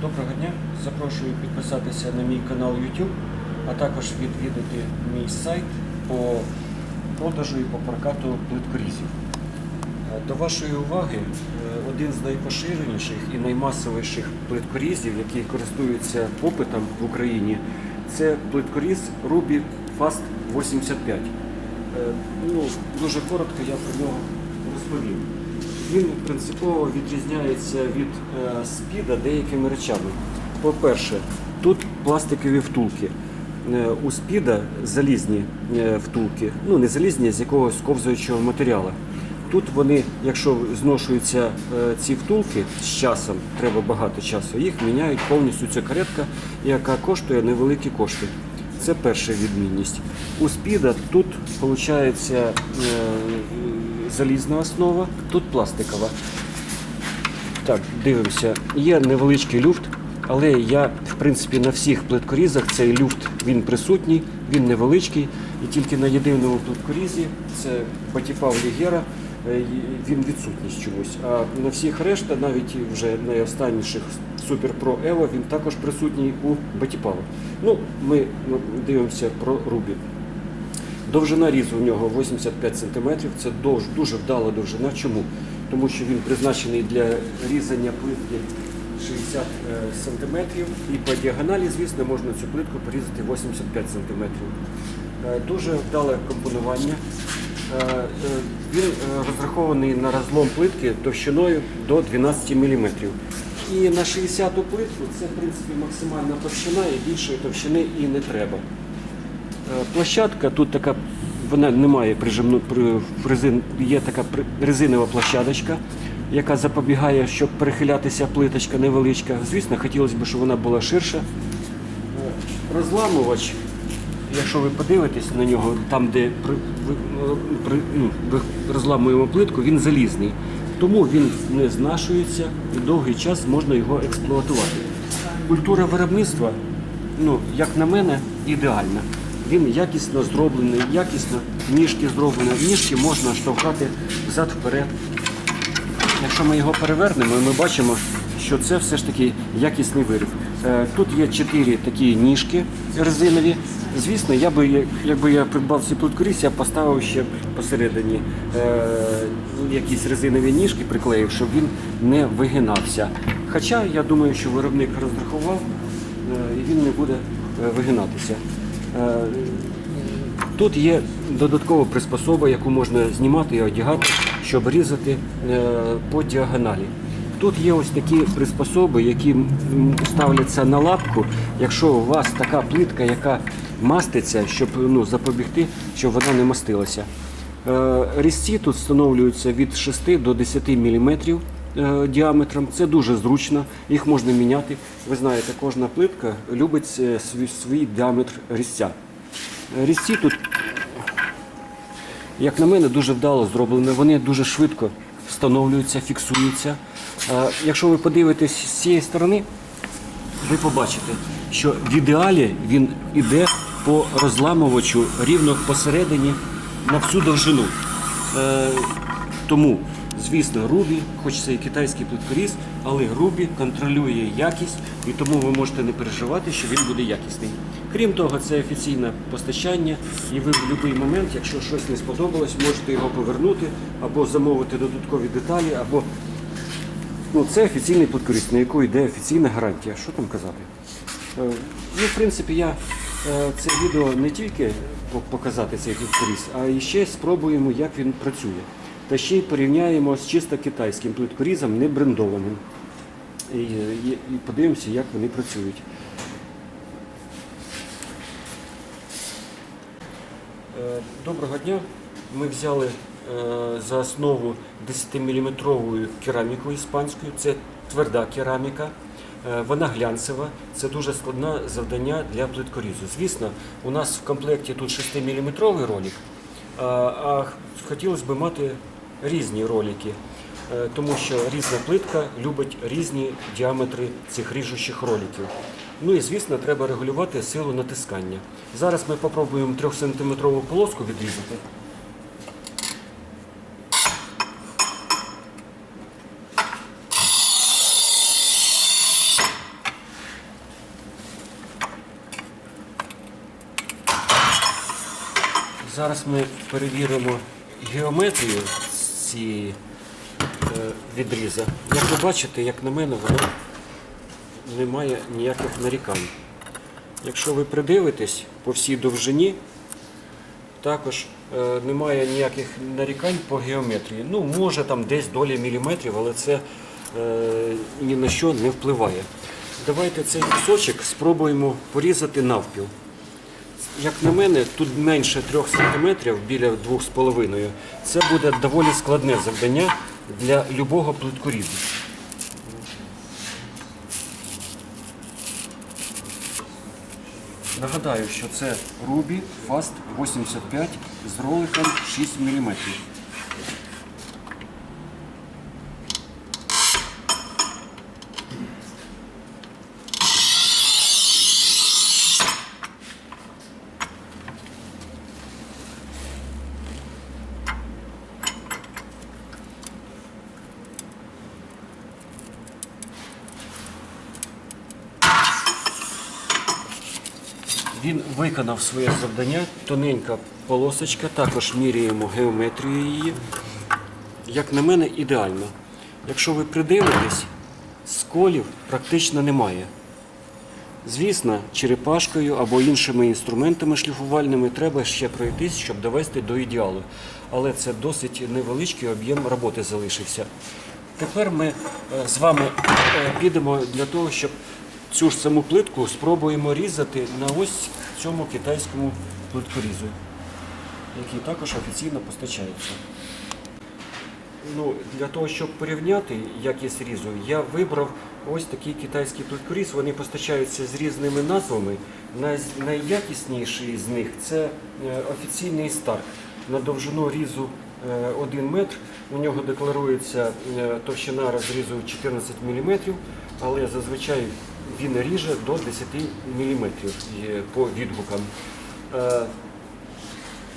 Доброго дня. Запрошую підписатися на мій канал YouTube, а також відвідати мій сайт по продажу і по прокату плиткорізів. Е, До вашої уваги е, один з найпоширеніших і наймасовіших плиткорізів, який користується попитом в Україні, це плиткоріз Ruby Fast 85. Е, Ну, дуже коротко я про нього розповім. Він принципово відрізняється від е, спіда деякими речами. По-перше, тут пластикові втулки. Е, у спіда залізні е, втулки, ну не залізні, а з якогось ковзуючого матеріалу. Тут вони, якщо зношуються ці втулки з часом, треба багато часу, їх міняють повністю ця каретка, яка коштує невеликі кошти. Це перша відмінність. У спіда тут виходить залізна основа, тут пластикова. Так, дивимося. Є невеличкий люфт, але я, в принципі, на всіх плиткорізах цей люфт він присутній, він невеличкий. І тільки на єдиному плиткорізі, це Батіпав Лігера, е, він відсутність чомусь. А на всіх решта, навіть вже найостанніших Super Pro Evo, він також присутній у Батіпава. Ну, ми ну, дивимося про Рубі. Довжина різу у нього 85 см. Це дуже, вдала довжина. Чому? Тому що він призначений для різання плитки 60 см. І по діагоналі, звісно, можна цю плитку порізати 85 см. Дуже вдале компонування. Е, е, Він е, розрахований на розлом плитки товщиною до 12 мм. І на 60-ту плитку це в принципі максимальна товщина і більшої товщини і не треба. Е, Площадка тут така, вона не має прижимну резин, є така резинова площадочка, яка запобігає, щоб перехилятися плиточка невеличка. Звісно, хотілося б, щоб вона була ширша. Е, Розламувач, якщо ви подивитесь на нього, там, де при, при, ну, розламуємо плитку, він залізний. Тому він не знашується і довгий час можна його експлуатувати. Культура виробництва ну, як на мене, ідеальна. Він якісно зроблений, якісно ніжки зроблені. Ніжки можна штовхати взад-вперед. Якщо ми його перевернемо, ми бачимо, що це все ж таки якісний виріб. Е, Тут є чотири такі ніжки резинові. Звісно, я би, якби я придбав цей плиткоріз, я поставив ще посередині е, якісь резинові ніжки, приклеїв, щоб він не вигинався. Хоча я думаю, що виробник розрахував е, і він не буде е, вигинатися. Е, Тут є додаткова приспособа, яку можна знімати і одягати, щоб різати е, по діагоналі. Тут є ось такі приспособи, які ставляться на лапку, якщо у вас така плитка, яка маститься, щоб ну, запобігти, щоб вона не мастилася. Е, Різці тут встановлюються від 6 до 10 мм діаметром. Це дуже зручно, їх можна міняти. Ви знаєте, кожна плитка любить е, свій, свій діаметр різця. Е, Різці тут як на мене, дуже вдало зроблені. Вони дуже швидко встановлюються, фіксуються. Е, Якщо ви подивитесь з цієї сторони, ви побачите, що в ідеалі він іде по розламувачу рівно посередині на всю довжину. Е, Тому, звісно, Рубі, хоч це і китайський плиткоріз, але Рубі контролює якість і тому ви можете не переживати, що він буде якісний. Крім того, це офіційне постачання, і ви в будь-який момент, якщо щось не сподобалось, можете його повернути або замовити додаткові деталі, або Ну, це офіційний плиткоріз, на яку йде офіційна гарантія. Що там казати? Е, Ну, в принципі, я е, це відео не тільки показати цей плиткоріз, а і ще спробуємо, як він працює. Та ще й порівняємо з чисто китайським плиткорізом, не брендованим. І, і, і подивимося, як вони працюють. Е, Доброго дня. Ми взяли е, за основу 10-мм кераміку іспанську. Це тверда кераміка. Е, Вона глянцева. Це дуже складне завдання для плиткорізу. Звісно, у нас в комплекті тут 6-мм ролик, а хотілося б мати різні ролики, е, тому що різна плитка любить різні діаметри цих ріжущих роликів. Ну і звісно, треба регулювати силу натискання. Зараз ми спробуємо 3-сантиметрову полоску відрізати. Зараз ми перевіримо геометрію цієї е, відріза. Як ви бачите, як на мене, воно не має ніяких нарікань. Якщо ви придивитесь по всій довжині, також е, немає ніяких нарікань по геометрії. Ну, може там десь доля міліметрів, але це е, ні на що не впливає. Давайте цей кусочок спробуємо порізати навпіл. Як на мене, тут менше 3 см біля 2,5 Це буде доволі складне завдання для любого плиткорізу. Нагадаю, що це Ruby Fast 85 з роликом 6 мм. Він виконав своє завдання, тоненька полосочка, також міряємо геометрію її. Як на мене, ідеально. Якщо ви придивитесь, сколів практично немає. Звісно, черепашкою або іншими інструментами шліфувальними треба ще пройтись, щоб довести до ідеалу. Але це досить невеличкий об'єм роботи залишився. Тепер ми е, з вами е, підемо для того, щоб цю ж саму плитку спробуємо різати на ось цьому китайському плиткорізу, який також офіційно постачається. Ну, для того, щоб порівняти якість різу, я вибрав ось такий китайський плиткоріз. Вони постачаються з різними назвами. Найякісніший з них це е, офіційний Старк. На довжину різу 1 метр. У нього декларується е, товщина розрізу 14 мм, але зазвичай він ріже до 10 мм по відгукам. Е,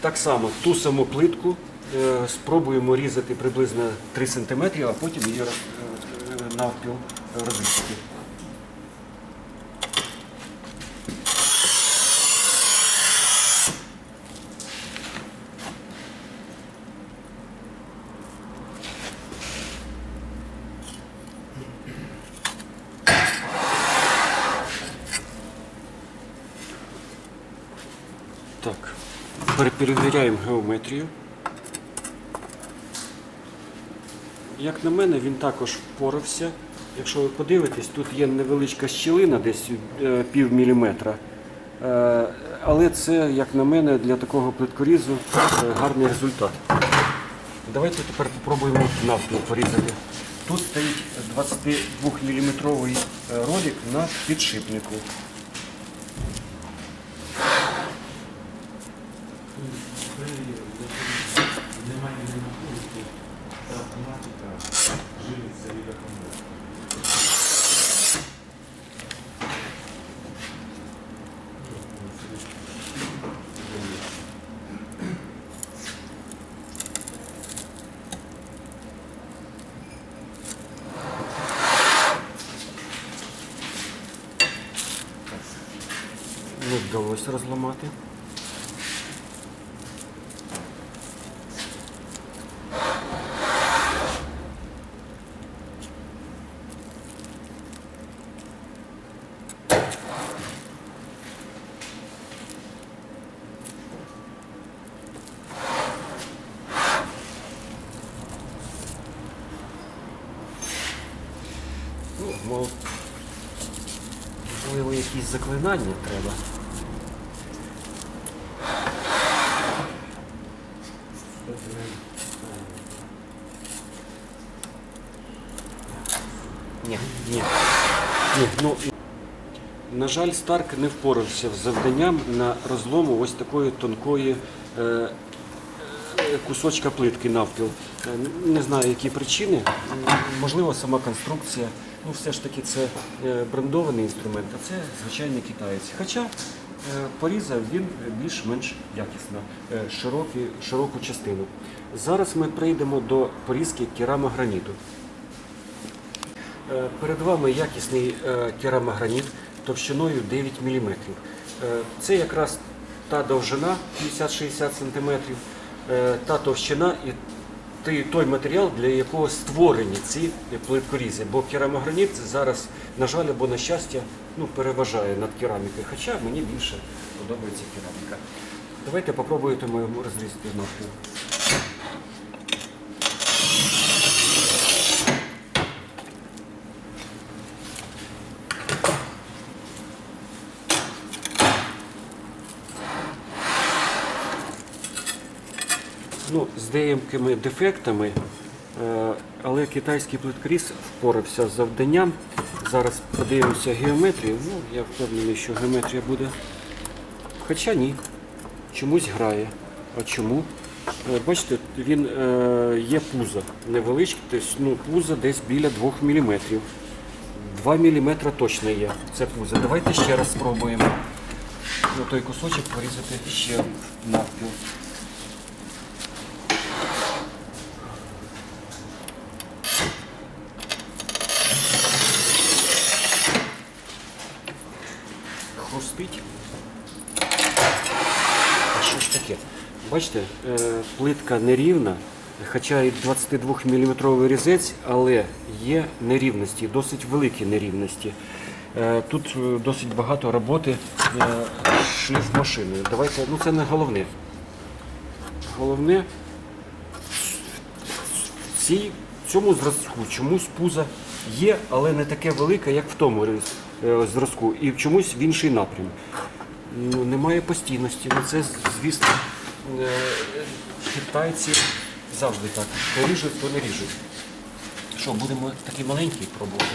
так само ту саму плитку е, спробуємо різати приблизно 3 см, а потім її е, навпіл розрізати. Так, тепер перевіряємо геометрію. Як на мене, він також впорався. Якщо ви подивитесь, тут є невеличка щілина, десь е, пів міліметра. Е, Але це, як на мене, для такого плиткорізу е, гарний результат. Давайте тепер спробуємо навпіл порізати. Тут стоїть 22-мм ролик на підшипнику. Немає рахунку та автоматика живиться від акумулятора. Не розламати. Ну, можливо, якісь заклинання треба. Ні, ні. ні ну, на жаль, Старк не впорався з завданням на розлому ось такої тонкої е, е, кусочка плитки навпіл. Е, Не знаю, які причини. Можливо, сама конструкція. Ну, все ж таки, це брендований інструмент, а це звичайний китаєць. Хоча порізав він більш-менш якісно, широкий, широку частину. Зараз ми прийдемо до порізки керамограніту. Перед вами якісний керамограніт товщиною 9 мм. Це якраз та довжина 50-60 см, е, та товщина і той- матеріал, для якого створені ці плиткорізи. Бо керамограніт зараз, на жаль, або на щастя, ну, переважає над керамікою. Хоча мені більше подобається кераміка. Давайте попробуємо розрізати навпіл. Ну, з деякими дефектами, е, але китайський плиткоріз впорався з завданням. Зараз подивимося геометрію. Ну, я впевнений, що геометрія буде. Хоча ні, чомусь грає. А чому? Е, Бачите, він е, є пузо невеличке, ну, пузо десь біля 2 мм. 2 мм точно є це пузо. Давайте ще раз спробуємо той кусочок порізати ще навпіл. хрустить. А що ж таке? Бачите, е, плитка нерівна, хоча і 22 мм різець, але є нерівності, досить великі нерівності. Е, Тут е, досить багато роботи е, шліф машиною. Давайте, ну це не головне. Головне в цьому зразку чомусь пузо є, але не таке велике, як в тому зразку, і чомусь в інший напрям. Ну, немає постійності. Ну, це, звісно, китайці завжди так. То ріжуть, то не ріжуть. Що, будемо такий маленький пробувати?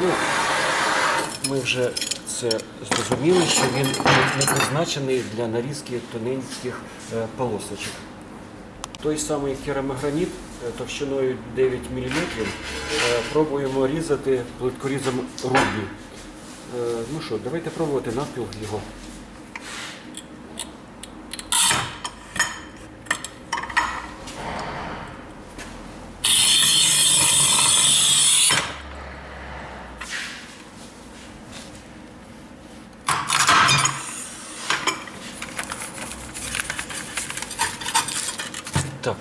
Ну, ми вже це зрозуміли, що він не призначений для нарізки тоненьких е, полосочок. Той самий керамограніт е, товщиною 9 мм пробуємо різати плиткорізом рубі. Е, Ну що, давайте пробувати навпіл його. Так.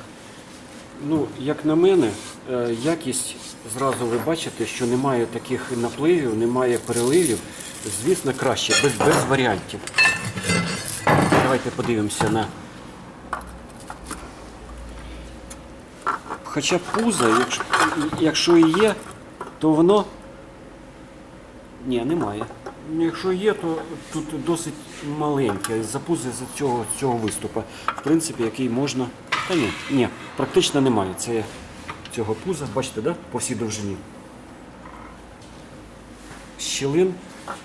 Ну, як на мене, е, якість зразу ви бачите, що немає таких напливів, немає переливів. Звісно, краще, без, без варіантів. Давайте подивимося на. Хоча пузо, якщо, якщо і є, то воно. Ні, немає. Якщо є, то тут досить маленьке. За з цього, цього виступу. В принципі, який можна. Та ні, ні, практично немає. Це цього пуза, бачите, да? по всій довжині. Щілин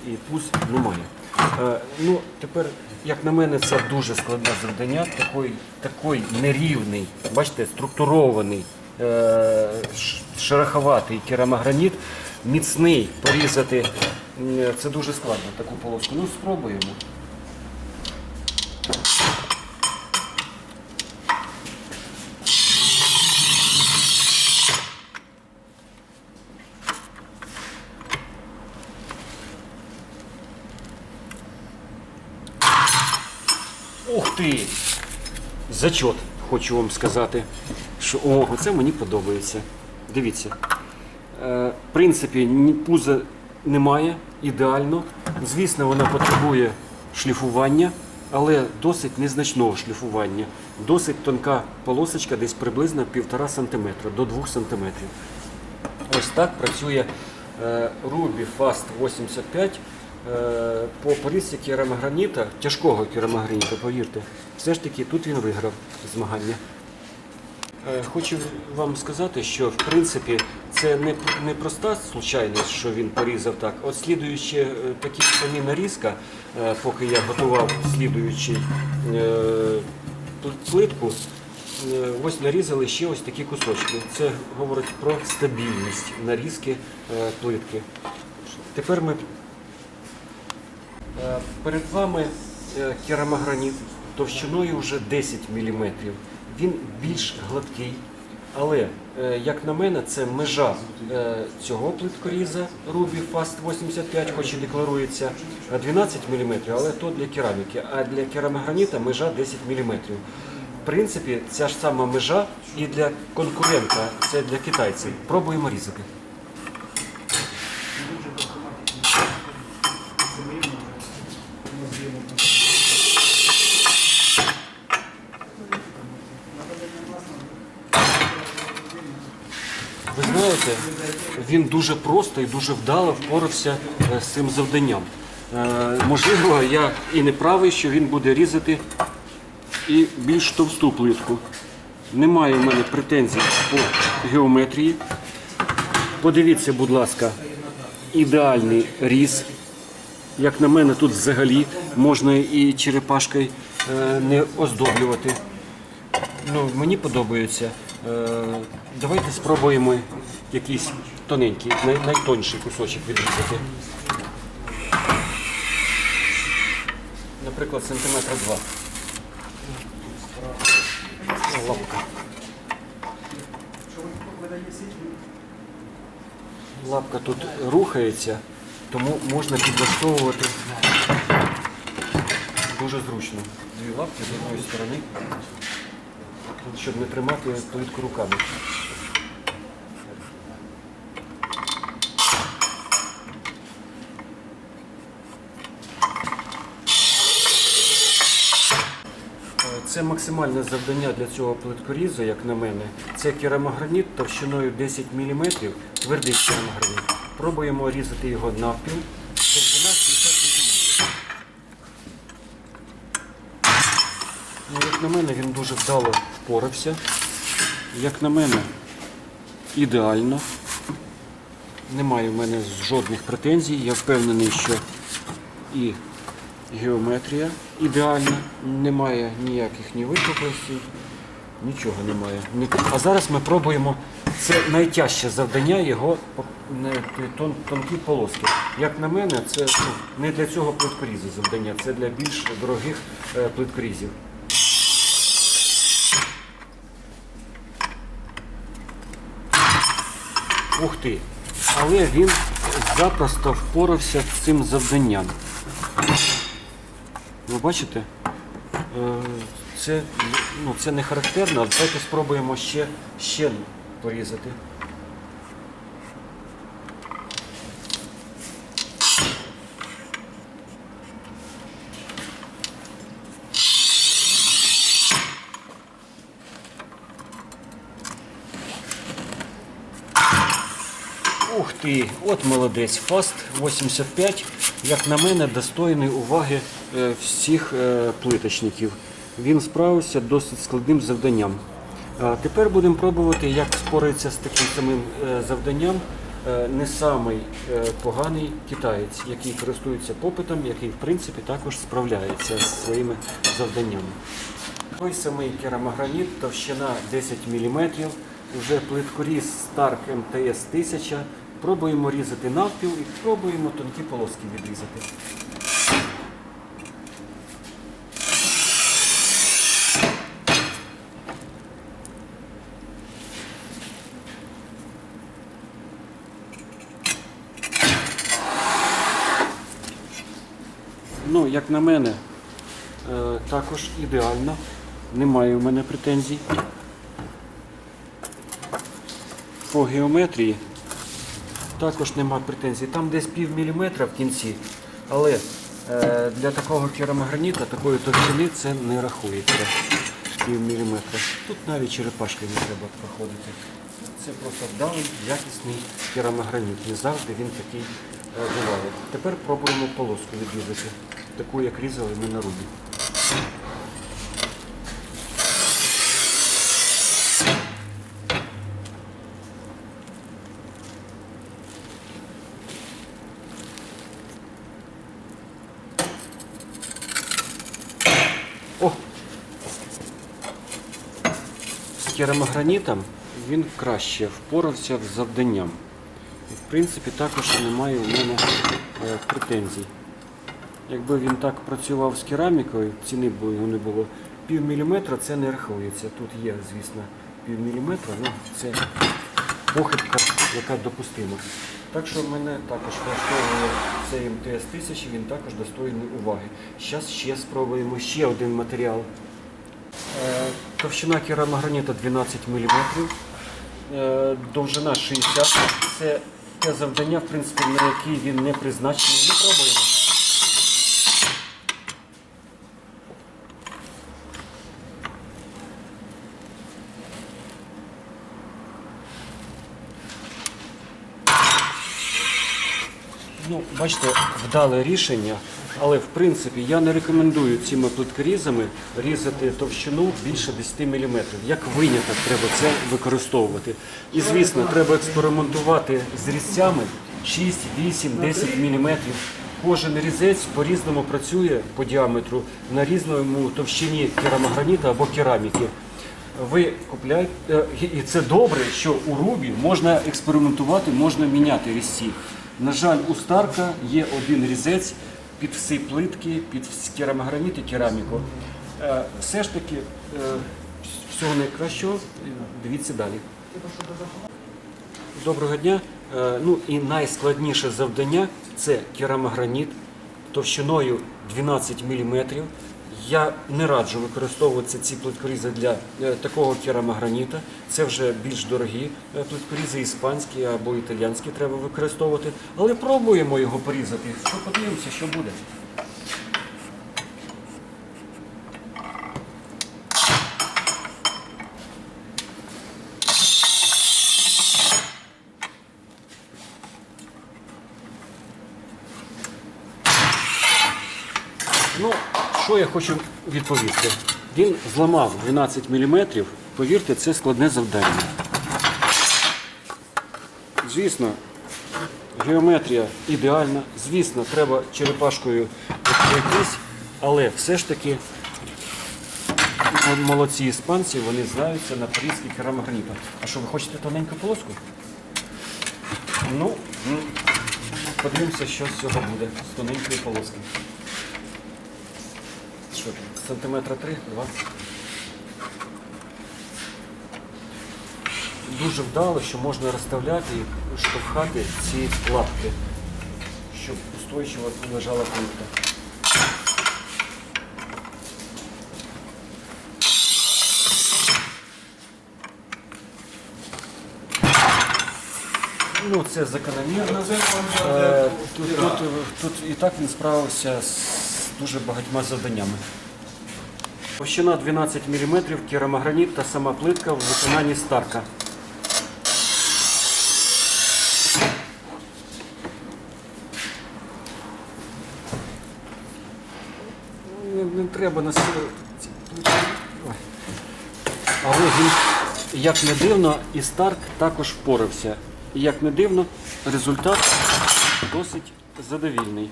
і пуз немає. Е, ну, тепер, як на мене, це дуже складне завдання. Такий, такий нерівний, бачите, структурований, е, шероховатий керамограніт, міцний порізати. Це дуже складно, таку полоску. Ну, спробуємо. Ух ти! Зачот, хочу вам сказати. Що, о, це мені подобається. Дивіться. Е, в принципі, пуза немає ідеально. Звісно, вона потребує шліфування, але досить незначного шліфування. Досить тонка полосочка, десь приблизно 1,5 см до 2 см. Ось так працює е, Ruby Fast 85 е, по порізці керамограніта, тяжкого керамограніта, повірте. Все ж таки тут він виграв змагання. Е, Хочу вам сказати, що в принципі це не, не проста случайність, що він порізав так. От слідуючи е, такі самі нарізка, е, поки я готував слідуючий е, плитку, е, ось нарізали ще ось такі кусочки. Це говорить про стабільність нарізки е, плитки. Тепер ми Е, Перед вами е, керамограніт товщиною вже 10 мм. Він більш гладкий, але, е, як на мене, це межа е, цього плиткоріза Ruby Fast 85, хоч і декларується е, 12 мм, але то для кераміки. А для керамограніта межа 10 мм. В принципі, ця ж сама межа і для конкурента, це для китайців. Пробуємо різати. Ви знаєте, він дуже просто і дуже вдало впорався е, з цим завданням. Е, Можливо, я і не правий, що він буде різати і більш товсту плитку. Немає в мене претензій по геометрії. Подивіться, будь ласка, ідеальний різ. Як на мене, тут взагалі можна і черепашкою е, не оздоблювати. Ну, мені подобається. Давайте спробуємо якийсь тоненький, най, найтонший кусочок відрізати. Наприклад, сантиметра два. Лапка. Лапка тут рухається, тому можна підлаштовувати дуже зручно. Дві лапки з одної сторони, щоб не тримати плитку руками. Е, Це максимальне завдання для цього плиткорізу, як на мене. Це керамограніт товщиною 10 мм, твердий керамограніт. Пробуємо різати його навпіл. Товщина 60 мм. Ну, як на мене, він дуже вдало впорався. Як на мене, ідеально. Немає в мене жодних претензій. Я впевнений, що і геометрія ідеальна, немає ніяких ні випуклостей, нічого немає. А зараз ми пробуємо. Це найтяжче завдання його тон, тонкі полоски. Як на мене, це ну, не для цього плиткорізу завдання, це для більш дорогих е, плиткорізів. Ух ти! Але він запросто впорався з цим завданням. Ви бачите? Е, Це, ну, це не характерно, але давайте спробуємо ще, ще порізати. Ух ти, от молодець. Фаст 85, як на мене, достойний уваги всіх е, плиточників. Він справився досить складним завданням. Тепер будемо пробувати, як спорається з таким самим е, завданням е, не самий е, поганий китаєць, який користується попитом, який в принципі також справляється з своїми завданнями. Той самий керамограніт, товщина 10 мм, вже плиткоріз Stark МТС 1000. Пробуємо різати навпіл і пробуємо тонкі полоски відрізати. Ну, як на мене, е, також ідеально. Немає в мене претензій. По геометрії також нема претензій. Там десь пів міліметра в кінці, але е, для такого керамограніта, такої товщини це не рахується. Пів міліметра. Тут навіть черепашки не треба проходити. Це просто вдалий, якісний керамограніт. Не завжди він такий е. Тепер пробуємо полоску відрізати. Таку, як різали ми на рубі. О! З керамогранітом він краще впорався з завданням. І, в принципі, також немає у мене е, претензій. Якби він так працював з керамікою, ціни б його не було. Пів міліметра це не рахується. Тут є, звісно, пів міліметра, ну це похибка, яка допустима. Так що мене також влаштовує цей МТС 1000, він також достойний уваги. Зараз ще спробуємо ще один матеріал. Е, Товщина керамограніта 12 мм, довжина 60 Це те завдання, в принципі, на яке він не призначений. Ми пробуємо. Ну, бачите, вдале рішення, але в принципі я не рекомендую цими плиткорізами різати товщину більше 10 мм. Як виняток треба це використовувати. І звісно, треба експериментувати з різцями 6, 8, 10 мм. Кожен різець по-різному працює по діаметру на різному товщині керамограніта або кераміки. Ви купляєте, е, і це добре, що у Рубі можна експериментувати, можна міняти різці. На жаль, у Старка є один різець під всі плитки, під керамограніт і кераміку. Е, Все ж таки, е, всього найкращого, дивіться далі. Доброго дня. Е, Ну і найскладніше завдання це керамограніт товщиною 12 мм. Я не раджу використовувати ці плиткорізи для е, такого керамограніта. Це вже більш дорогі е, плиткорізи, іспанські або італіянські треба використовувати. Але пробуємо його порізати. Подивимося, що буде. Ну, що я хочу відповісти? Він зламав 12 мм. Повірте, це складне завдання. Звісно, геометрія ідеальна. Звісно, треба черепашкою пройтись, але все ж таки молодці іспанці, вони знаються на порізки керамограніта. А що, ви хочете тоненьку полоску? Ну, подивимося, що з цього буде з тоненької полоски. Сантиметра три, два. Дуже вдало, що можна розставляти і штовхати ці лапки, щоб устойчиво лежала плитка. Ну, це закономірно. Е, Тут, тут, тут і так він справився з дуже багатьма завданнями. Товщина 12 мм, керамограніт та сама плитка в виконанні Старка. Не, не треба плитки. Але він, як не дивно, і Старк також впорався. І як не дивно, результат досить задовільний.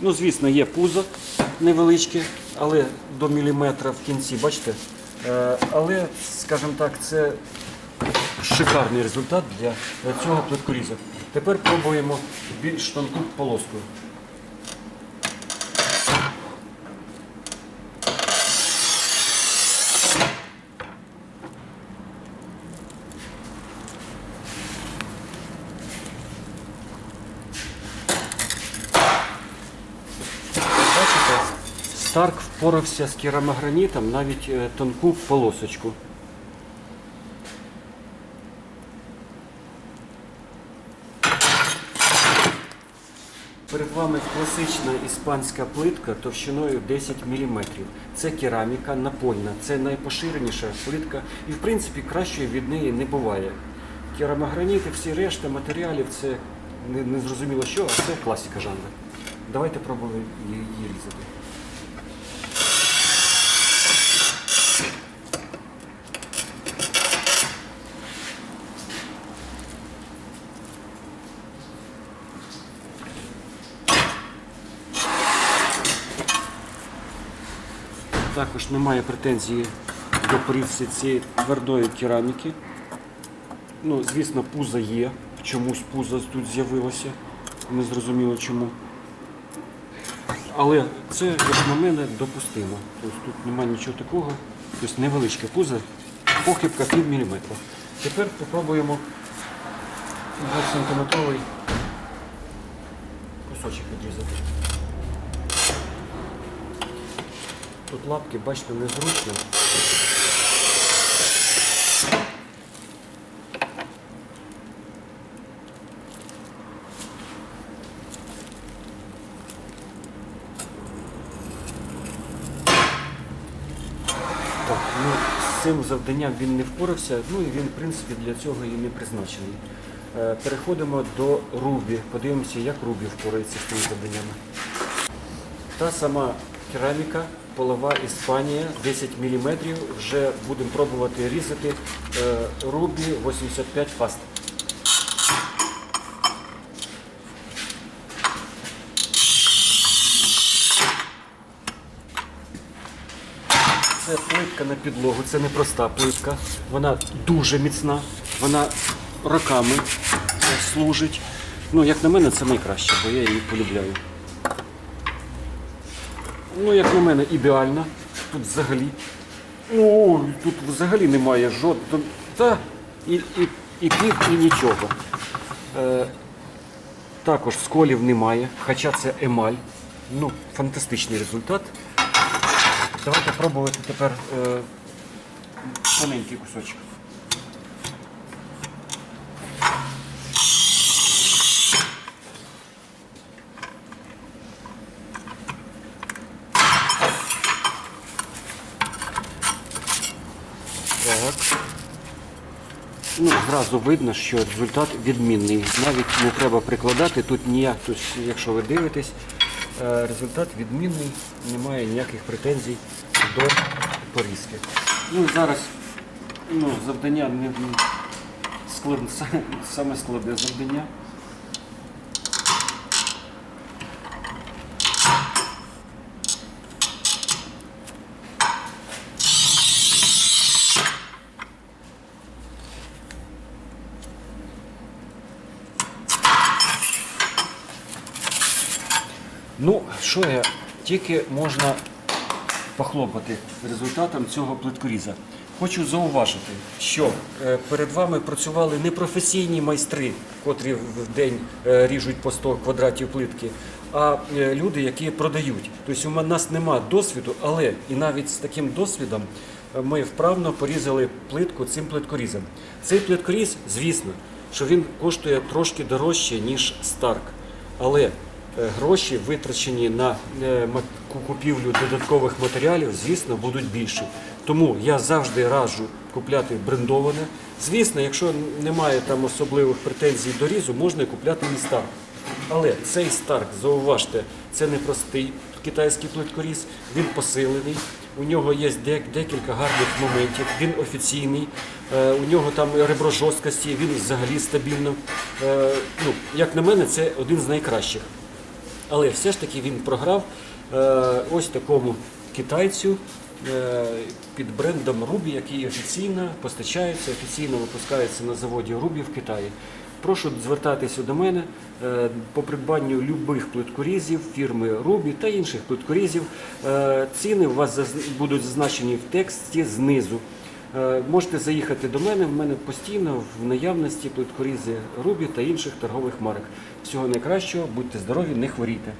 Ну, звісно, є пузо невеличке, але до міліметра в кінці, бачите? Е, Але, скажімо так, це шикарний результат для цього плиткоріза. Тепер пробуємо більш тонку полоску. Бачите, Старк впорався з керамогранітом навіть е, тонку полосочку. Перед вами класична іспанська плитка товщиною 10 мм. Це кераміка напольна, це найпоширеніша плитка і в принципі кращої від неї не буває. Керамограніт і всі решта матеріалів це не, зрозуміло що, а це класика жанру. Давайте пробуємо її різати. Також немає претензії до порізці цієї твердої кераміки. Ну, звісно, пузо є. Чомусь пузо тут з'явилося. Не зрозуміло чому. Але це, як на мене, допустимо. Тобто тут немає нічого такого. Тобто невеличке пузо, похибка пів міліметра. Тепер спробуємо 2 сантиметровий кусочок відрізати. Тут лапки, бачите, незручно. Так, ну, з цим завданням він не впорався, ну і він, в принципі, для цього і не призначений. Е, Переходимо до Рубі. Подивимося, як Рубі впорається з цими завданнями. Та сама кераміка, полова Іспанія, 10 мм. Вже будемо пробувати різати Рубі 85 фаст. Це плитка на підлогу, це не проста плитка. Вона дуже міцна, вона роками служить. Ну, як на мене, це найкраще, бо я її полюбляю. Ну, як на мене, ідеальна. Тут взагалі. Ну, тут взагалі немає жодного. Та і, і, і пів, і нічого. Е, також сколів немає, хоча це емаль. Ну, фантастичний результат. Давайте пробувати тепер е, маленький кусочок. Так. Зразу видно, що результат відмінний. Навіть не треба прикладати тут ніяк, тобто, якщо ви дивитесь, е, результат відмінний, немає ніяких претензій до порізки. Ну зараз ну, завдання не складне, саме складне завдання. Що тільки можна похлопати результатом цього плиткоріза. Хочу зауважити, що е, перед вами працювали не професійні майстри, котрі в день е, ріжуть по 100 квадратів плитки, а е, люди, які продають. Тобто у нас немає досвіду, але і навіть з таким досвідом ми вправно порізали плитку цим плиткорізом. Цей плиткоріз, звісно, що він коштує трошки дорожче, ніж Старк. Але гроші, витрачені на е, купівлю додаткових матеріалів, звісно, будуть більші. Тому я завжди раджу купляти брендоване. Звісно, якщо немає там особливих претензій до різу, можна купляти і старк. Але цей старк, зауважте, це не простий китайський плиткоріз, він посилений. У нього є декілька гарних моментів. Він офіційний, е, у нього там ребро жорсткості, він взагалі стабільно. Е, ну, як на мене, це один з найкращих. Але все ж таки він програв е, ось такому китайцю е, під брендом Ruby, який офіційно постачається, офіційно випускається на заводі Ruby в Китаї. Прошу звертатися до мене е, по придбанню любих плиткорізів фірми Ruby та інших плиткорізів. Ціни у вас будуть зазначені в тексті знизу. Е, Можете заїхати до мене. В мене постійно в наявності плиткорізи Рубі та інших торгових марок. Всього найкращого, будьте здорові, не хворійте.